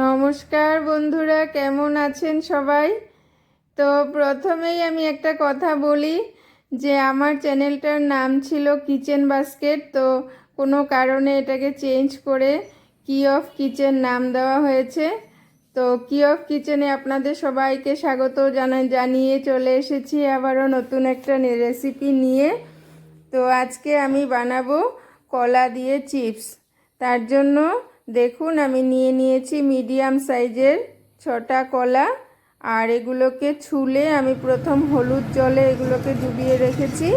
নমস্কার বন্ধুরা, কেমন আছেন সবাই? তো প্রথমেই আমি একটা কথা বলি যে আমার চ্যানেলটার নাম ছিল কিচেন বাস্কেট। তো কোনো কারণে এটাকে চেঞ্জ করে কি অফ কিচেন নাম দেওয়া হয়েছে। তো কি অফ কিচেনে আপনাদের সবাইকে স্বাগত জানা, জানিয়ে চলে এসেছি আবারও নতুন একটা রেসিপি নিয়ে। তো আজকে আমি বানাবো কলা দিয়ে চিপস। তার জন্য দেখুন, আমি নিয়ে নিয়েছি মিডিয়াম সাইজের ছটা কলা, আর এগুলোকে ছুলে আমি প্রথম হলুদ জলে এগুলোকে ডুবিয়ে রেখেছি।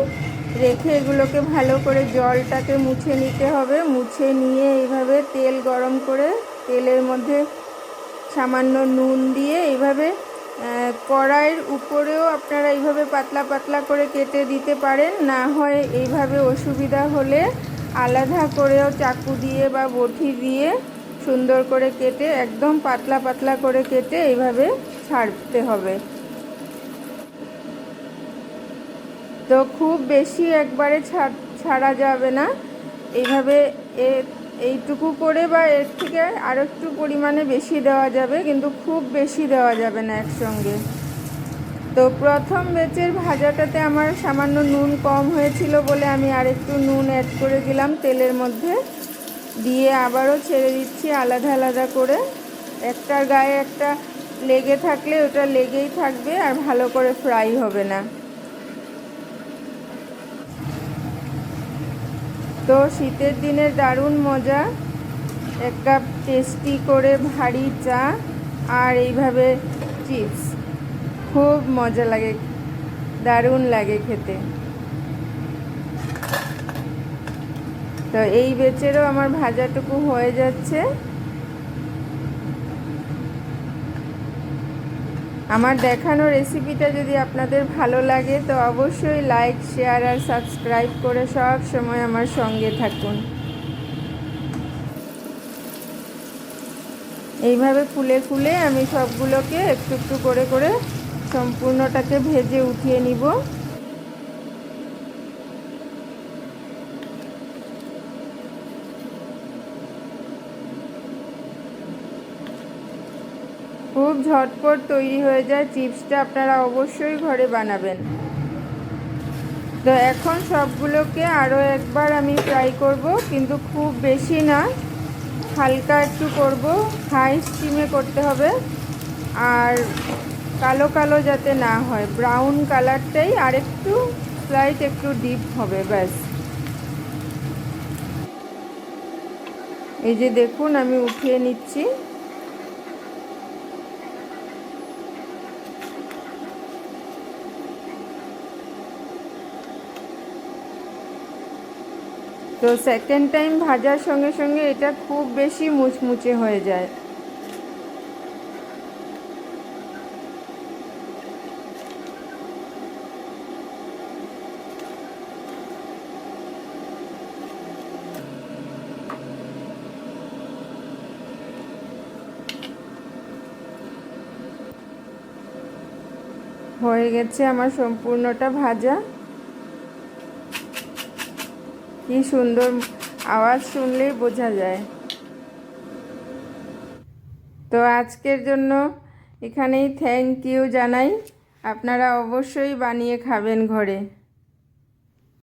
রেখে এগুলোকে ভালো করে জলটাকে মুছে নিতে হবে। মুছে নিয়ে এইভাবে তেল গরম করে তেলের মধ্যে সামান্য নুন দিয়ে এইভাবে কড়াইয়ের উপরেও আপনারা এইভাবে পাতলা পাতলা করে কেটে দিতে পারেন। না হয় এইভাবে অসুবিধা হলে আলাদা করেও চাকু দিয়ে বা বটি দিয়ে সুন্দর করে কেটে, একদম পাতলা পাতলা করে কেটে এইভাবে ছাড়তে হবে। তো খুব বেশি একবারে ছাড় যাবে না। এইভাবে এইটুকু করে বা এর থেকে আরও একটু পরিমাণে বেশি দেওয়া যাবে, কিন্তু খুব বেশি দেওয়া যাবে না একসঙ্গে। তো প্রথম বেচের ভাজাটাতে আমার সামান্য নুন কম হয়েছিল বলে আমি আরেকটু নুন অ্যাড করে দিলাম তেলের মধ্যে। দিয়ে আবারও ছেড়ে দিচ্ছি আলাদা আলাদা করে। একটার গায়ে একটা লেগে থাকলে ওটা লেগেই থাকবে আর ভালো করে ফ্রাই হবে না। তো শীতের দিনের দারুণ মজা। এক কাপ টেস্টি করে ভারী চা আর এইভাবে চিপস খুব মজা লাগে, দারুণ লাগে খেতে। তো এই বেচেরও আমার ভাজাটুকু হয়ে যাচ্ছে। আমার দেখানো রেসিপিটা যদি আপনাদের ভালো লাগে, তো অবশ্যই লাইক শেয়ার আর সাবস্ক্রাইব করে সব সময় আমার সঙ্গে থাকুন। এইভাবে ফুলে ফুলে আমি সবগুলোকে একটু একটু করে করে সম্পূর্ণটাকে ভেজে উঠিয়ে নিব। খুব ঝটপট তৈরি হয়ে যায় চিপসটা, আপনারা অবশ্যই ঘরে বানাবেন। তো এখন সবগুলোকে আরও একবার আমি ফ্রাই করব, কিন্তু খুব বেশি না, হালকা একটু করব। হাই স্টিমে করতে হবে। আর কালো কালো যাতে না হয় ব্রাউন কালারটাই আর একটু স্লাইট একটু ডিপ হবে, ব্যাস। এই যে দেখুন, আমি উঠিয়ে নিচ্ছি। তো সেকেন্ড টাইম ভাজার সঙ্গে সঙ্গে এটা খুব বেশি মুচমুচে হয়ে যায়। হয়ে গেছে আমার সম্পূর্ণটা ভাজা। কি সুন্দর আওয়াজ শুনলেই বোঝা যায়। তো আজকের জন্য এখানেই থ্যাংক ইউ জানাই। আপনারা অবশ্যই বানিয়ে খাবেন ঘরে।